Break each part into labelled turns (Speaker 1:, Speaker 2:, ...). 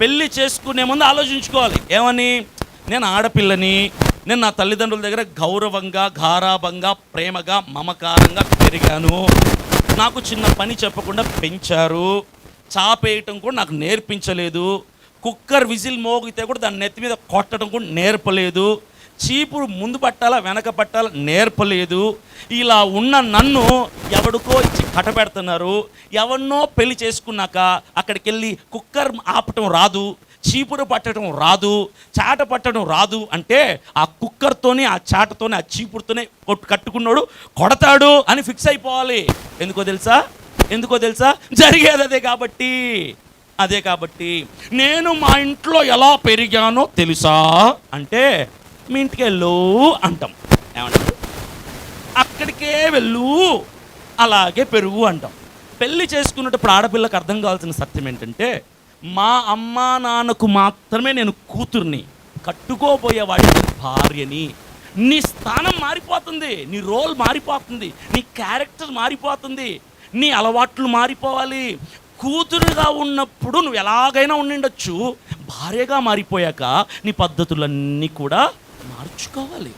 Speaker 1: పెళ్ళి చేసుకునే ముందు ఆలోచించుకోవాలి. ఏమని? నేను ఆడపిల్లని నేను నా తల్లిదండ్రుల దగ్గర గౌరవంగా గారాభంగా ప్రేమగా మమకారంగా పెరిగాను. నాకు చిన్న పని చెప్పకుండా పెంచారు. చాపేయటం కూడా నాకు నేర్పించలేదు. కుక్కర్ విజిల్ మోగితే కూడా దాని నెత్తి మీద కొట్టడం కూడా నేర్పలేదు. చీపురు ముందు పట్టాలా వెనక పట్టాలా నేర్పలేదు. ఇలా ఉన్న నన్ను ఎవడికో ఇచ్చి కట్టబెడుతున్నారు ఎవరినో పెళ్ళి చేసుకున్నాక అక్కడికి వెళ్ళి కుక్కర్ ఆపటం రాదు చీపురు పట్టడం రాదు చాట పట్టడం రాదు అంటే ఆ కుక్కర్తోనే ఆ చాటతోనే ఆ చీపురుతోనే కొట్టు కట్టుకున్నాడు కొడతాడు అని ఫిక్స్ అయిపోవాలి. ఎందుకో తెలుసా? ఎందుకో తెలుసా? జరిగేది అదే కాబట్టి. అదే కాబట్టి. నేను మా ఇంట్లో ఎలా పెరిగానో తెలుసా? అంటే మీ ఇంటికి వెళ్ళు అంటాం. ఏమంటారు అక్కడికే వెళ్ళు అలాగే పెరుగు అంటాం. పెళ్ళి చేసుకున్నప్పుడు ఆడపిల్లకు అర్థం కావాల్సిన సత్యం ఏంటంటే మా అమ్మ నాన్నకు మాత్రమే నేను కూతుర్ని కట్టుకోబోయేవాడిని భార్యని నీ స్థానం మారిపోతుంది నీ రోల్ మారిపోతుంది నీ క్యారెక్టర్ మారిపోతుంది నీ అలవాట్లు మారిపోవాలి. కూతురుగా ఉన్నప్పుడు నువ్వు ఎలాగైనా ఉండిండొచ్చు భార్యగా మారిపోయాక నీ పద్ధతులన్నీ కూడా మార్చుకోవాలి.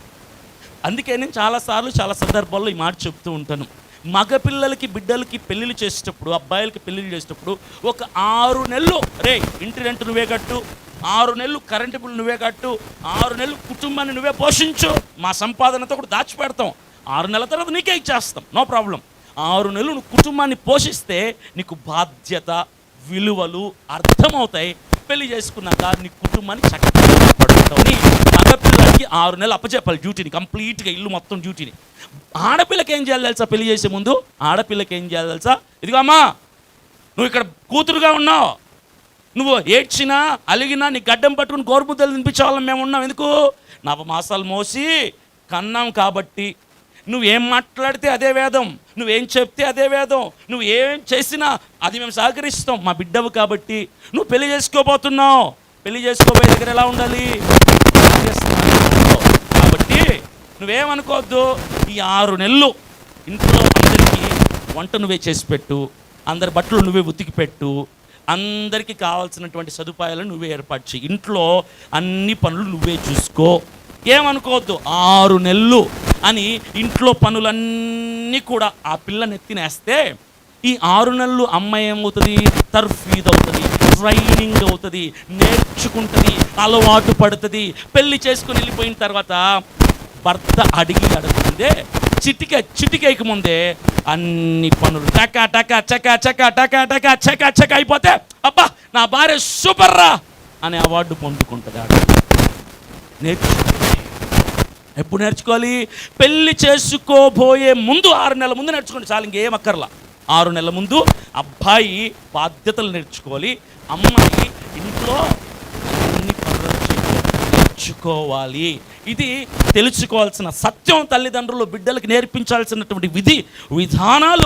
Speaker 1: అందుకే నేను చాలాసార్లు చాలా సందర్భాల్లో ఈ మాట చెప్తూ ఉంటాను. మగపిల్లలకి బిడ్డలకి పెళ్ళిళ్ళు చేసేటప్పుడు అబ్బాయిలకి పెళ్ళిళ్ళు చేసేటప్పుడు ఒక ఆరు నెలలు రే ఇంటి రెంట్ నువ్వే కట్టు ఆరు నెలలు కరెంటు బిల్లు నువ్వే కట్టు ఆరు నెలలు కుటుంబాన్ని నువ్వే పోషించు మా సంపాదనతో కూడా దాచిపెడతాం. ఆరు నెలల తర్వాత నీకే ఇచ్చేస్తాం నో ప్రాబ్లం. ఆరు నెలలు నువ్వు కుటుంబాన్ని పోషిస్తే నీకు బాధ్యత విలువలు అర్థమవుతాయి. పెళ్ళి చేసుకున్నాక నీ కుటుంబాన్ని చక్కగా పడుకుంటావు మగపిల్లలకి ఆరు నెలలు అప్పచెప్పాలి డ్యూటీని. కంప్లీట్గా ఇల్లు మొత్తం డ్యూటీని. ఆడపిల్లకి ఏం చేయాలి తెలుసా పెళ్ళి చేసే ముందు? ఆడపిల్లకి ఏం చేయాలి తెలుసా? ఇదిగో అమ్మా నువ్వు ఇక్కడ కూతురుగా ఉన్నావు. నువ్వు ఏడ్చినా అలిగినా నీ గడ్డం పట్టుకుని గోరుముద్దలు తినిపించే వాళ్ళం మేము ఉన్నాం. ఎందుకు? నవమాసాలు మోసి కన్నాం కాబట్టి. నువ్వేం మాట్లాడితే అదే వేదం. నువ్వేం చెప్తే అదే వేదం. నువ్వు ఏం చేసినా అది మేము సహకరిస్తాం. మా బిడ్డవు కాబట్టి. నువ్వు పెళ్ళి చేసుకోబోతున్నావు. పెళ్ళి చేసుకోబోయే దగ్గర ఎలా ఉండాలి? నువ్వేమనుకోవద్దు ఈ ఆరు నెలలు ఇంట్లో అందరికీ వంట నువ్వే చేసి పెట్టు అందరి బట్టలు నువ్వే ఉతికి పెట్టు అందరికీ కావాల్సినటువంటి సదుపాయాలు నువ్వే ఏర్పాటు చేయి. ఇంట్లో అన్ని పనులు నువ్వే చూసుకో. ఏమనుకోవద్దు ఆరు నెలలు అని ఇంట్లో పనులన్నీ కూడా ఆ పిల్ల నెత్తినేస్తే ఈ ఆరు నెలలు అమ్మాయి ఏమవుతుంది? తర్ఫీద్ అవుతుంది ట్రైనింగ్ అవుతుంది నేర్చుకుంటుంది అలవాటు పడుతుంది. పెళ్ళి చేసుకుని వెళ్ళిపోయిన తర్వాత భర్త అడిగి అడుగుతుందే చిటిక చిటికేకి ముందే అన్ని పనులు టక టక చక చక టక టక చక చక అయిపోతే అబ్బా నా భార్య సూపర్ రా అనే అవార్డు పొందుకుంటుంది ఆడ. నేర్చుకోవాలి. ఎప్పుడు నేర్చుకోవాలి? పెళ్ళి చేసుకోబోయే ముందు ఆరు నెలల ముందు నేర్చుకోండి చాలు ఇంకేం అక్కర్లా. ఆరు నెలల ముందు అబ్బాయి బాధ్యతలు నేర్చుకోవాలి అమ్మాయి ఇంట్లో నేర్చుకోవాలి. ఇది తెలుసుకోవాల్సిన సత్యం తల్లిదండ్రులు బిడ్డలకు నేర్పించాల్సినటువంటి విధి విధానాలు